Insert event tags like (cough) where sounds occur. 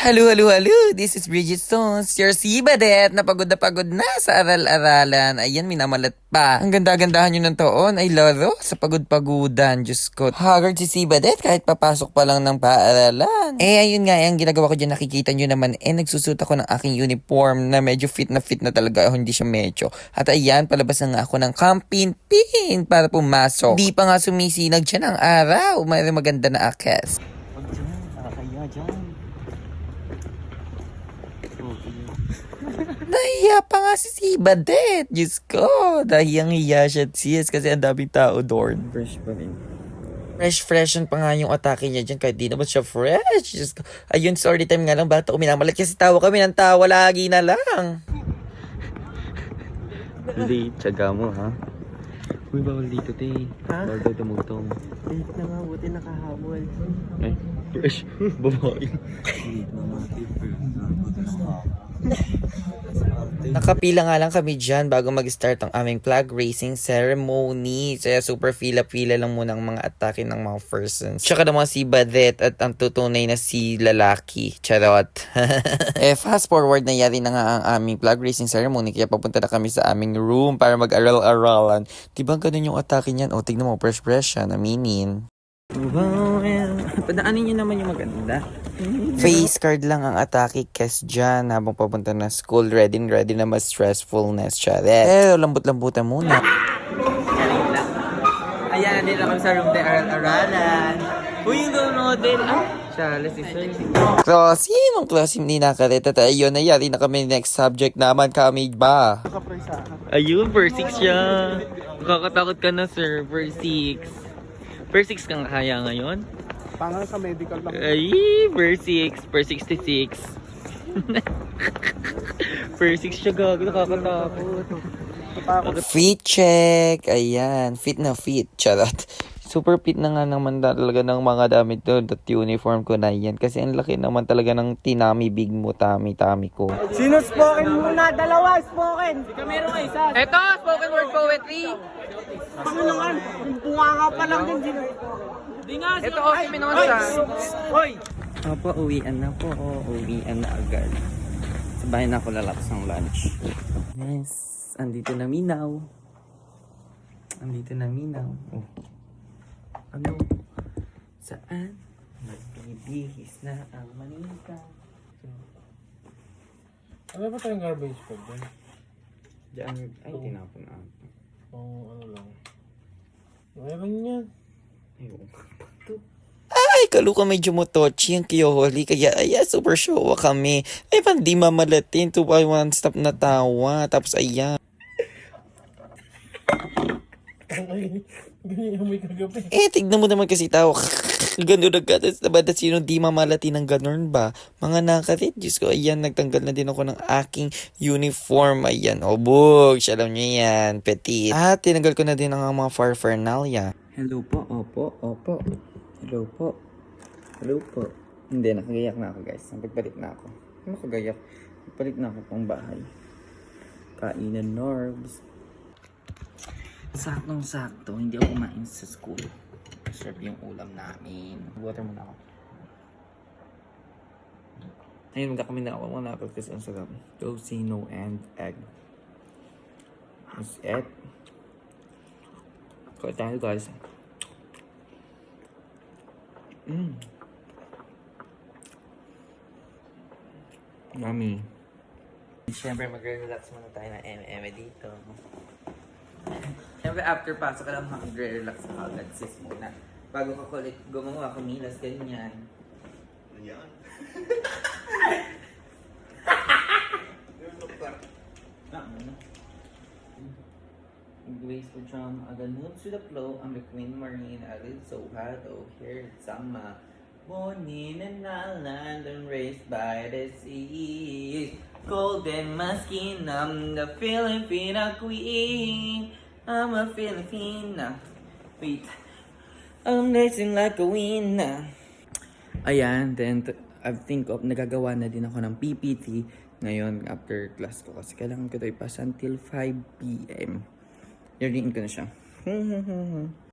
Hello, hello, hello! This is Bridget Stones, your Sibadet, na pagod na pagod na sa aral-aralan. Ayan, minamalat pa. Ang ganda-gandahan nyo ng taon ay laro sa pagod-pagudan. Diyos ko, haggard si Sibadet kahit papasok pa lang ng paaralan. Eh, ayun nga, ang ginagawa ko dyan, nakikita nyo naman, eh, nagsusuot ako ng aking uniform na medyo fit na fit na talaga, hindi siya medyo. At ayan, palabas na nga ako ng camping-pin para pumasok. Di pa nga sumisinag dyan ang araw. May maganda na akes. Huwag dyan, nakakaya dyan. (laughs) Nahiya pa nga si Sibadet. Diyos ko. Dahiyang-hiya siya sis kasi ang daming tao doon. Fresh pa rin. Fresh freshen pa nga yung atake niya dyan kahit di naman siya fresh. Diyos ko. Ayun, story time nga lang. Bata ko minamalat kasi tawa kami ng tawa lagi na lang. Hindi, tsaga mo ha. Uy, bawal dito, te. Ha? Bawal daw tumugtong. Dito na nga, buti nakahabol. Ay, fresh. (laughs) Babae. Nakapila nga lang kami dyan bago mag-start ang aming flag racing ceremony. Kaya super fila-fila lang muna ang mga atake ng mga persons. Tsaka naman si Badet at ang tutunay na si lalaki. Charot. (laughs) eh, fast forward na yari na nga ang aming flag racing ceremony. Kaya papunta na kami sa aming room para mag-aral-aralan. Diba ganun yung atake niyan? O, tignan mo, fresh-fresh siya. Naminin. Padaanin niyo naman yung maganda. Face card lang ang atake kes dyan habang papunta na school. Ready ready na mas stressfulness. Charet. Eh, lambot-lambutan muna. Ayan, nandito kami sa room de aral-aralan. Uy, yung gano'n din. Ah, siya, si Sir. Klasim, ang klasim ni nakareta. At ayun, nayari na kami next subject naman kami ba? Ayun, per 6 siya. Nakakatakot ka na, sir. Per 6. Per 6 kang kaya ngayon? Pangal sa medical lang. Ay, per 6. Per 66. per 6 siya gago. Nakakatakot. Fit check. Ayan, fit na fit. Charot. Super fit na nga naman talaga ng mga damit doon. At uniform ko na yan. Kasi ang laki naman talaga ng tinami big mo, tami-tami ko. Sino spoken muna? Dalawa, spoken! Ito, spoken word poetry. Panginoon, bunga nga pa lang din. Sino? Ito, Jose Minosa. Hoy! Opo, uwian na po. Uwian na agad. Sa bahay na ako lalapos ng lunch. Yes, andito na Minaw. Andito na Minaw. Oh. Ano? Saan? Magbibihis na ang manika. Ano ba tayong garbage bag din? Diyan, ay, tinapon na. Oo, ano lang. Meron yan. Ayun. Ay, kaluka medyo motochi ang kiyoholi. Kaya, ay, super showa kami. Ay, pan di mamalatin. Two by one stop na tawa. Tapos, ayan. Ay, ganyan yung may kagabi. Eh, tignan mo naman kasi tao. (laughs) Ganun na gatas na ba? At sino di mamalati ng ganun ba? Mga nakatit. Diyos ko, ayan, nagtanggal na din ako ng aking uniform. Ayan, obog. Alam niyo yan. Petit. At tinanggal ko na din ang mga farfernalia. Hello po, opo, opo. Hello po. Hello po. Hindi, nakagayak na ako guys. Nagbalik na ako. Nakagayak? Nagbalik na ako pang bahay. Kainan Norbs. Saktong sakto, hindi ako kumain sa school. Serve yung ulam namin. Water muna ako. Ayun, magkakami na ako mga nakakis ang sarap. Tocino and egg. That's it. Kain tayo guys. Mm. Yummy. Siyempre, magre-relax muna tayo ng MM dito. Siyempre, after pasok ka lang magre-relax ka agad sis muna. Bago ka kulit gumawa, kumilas, ganyan. Ayan. Grace for drum, agad moves to the flow. I'm the Queen Marine, I live so hard, oh here it's summer. Born in an island and raised by the sea. Golden my skin, I'm the Filipina queen. I'm a Filipina. Wait. I'm dancing like a winner. Ayan, then I think of nagagawa na din ako ng PPT ngayon after class ko kasi kailangan ko ito ipasa until 5 p.m. Yariin ko na siya. (laughs)